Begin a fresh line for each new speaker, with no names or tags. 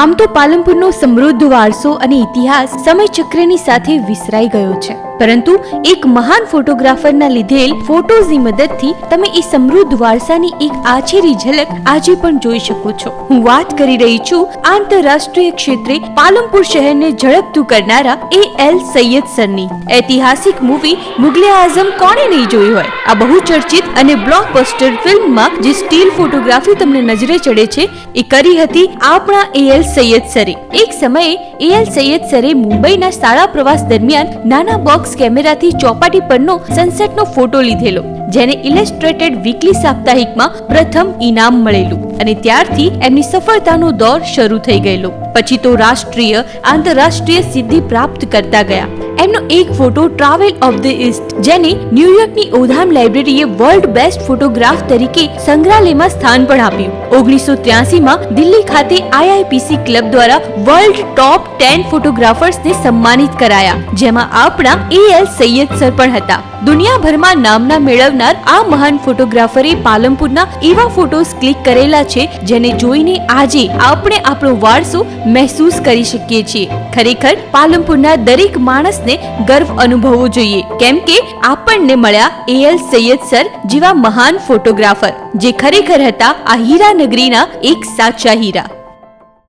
આમ તો પાલનપુરનો સમૃદ્ધ વારસો અને ઇતિહાસ સમય ચક્રની સાથે વિસરાઈ ગયો છે. પરંતુ એક મહાન ફોટોગ્રાફરના લીધેલ ફોટોઝની મદદથી તમે એ સમૃદ્ધ વારસાની એક આછેરી ઝલક આજે પણ જોઈ શકો છો. હું વાત કરી રહી છું આંતરરાષ્ટ્રીય ક્ષેત્રે પાલનપુર શહેરને ઝડપતું કરનારા એ એલ સૈયદ સરની. ઐતિહાસિક મૂવી મુગલે આઝમ કોણે નહીં જોઈ હોય? આ બહુ ચર્ચિત અને બ્લોકબસ્ટર ફિલ્મમાં જે સ્ટીલ ફોટોગ્રાફી તમને નજરે ચડે છે, એ કરી હતી આપણા એ એલ સૈયદ સરે. એક સમયે એલ સૈયદ સરે મુંબઈના શાળા પ્રવાસ દરમિયાન નાના બોક્સ કેમેરાથી ચોપાટી પરનો સનસેટનો ફોટો લીધેલો, જેને ઇલેસ્ટ્રેટેડ વીકલી સાપ્તાહિકમાં પ્રથમ ઇનામ મળેલું. અને ત્યારથી એમની સફળતાનો દોર શરૂ થઈ ગયેલો. પછી તો રાષ્ટ્રીય, આંતરરાષ્ટ્રીય સિદ્ધિ પ્રાપ્ત કરતા ગયા. એક photo travel of the east જેને ન્યુયોર્કની ઓધામ લાઇબ્રેરીએ વર્લ્ડ બેસ્ટ ફોટોગ્રાફ તરીકે સંગ્રહાલયમાં સ્થાન પણ આપ્યું. ઓગણીસો ત્યાસીમાં દિલ્હી ખાતે આઈઆઈપીસી ક્લબ દ્વારા વર્લ્ડ ટોપ ટેન ફોટોગ્રાફર્સને સન્માનિત કરાયા, જેમાં આપણા એ એલ સૈયદ સર પણ હતા. દુનિયાભરમાં નામના મેળવનાર આ મહાન ફોટોગ્રાફરે પાલનપુરના એવા ફોટોસ ક્લિક કરેલા છે, જેને જોઈને આજે આપણે આપણો વારસો મહેસૂસ કરી શકીએ છીએ. ખરેખર પાલનપુરના દરેક માણસને ગર્વ અનુભવવો જોઈએ. કેમ કે આપણને મળ્યા એએલ સૈયદ સર જેવા મહાન ફોટોગ્રાફર, જે ખરેખર હતા આ હીરા નગરીના એક સાચા હીરા.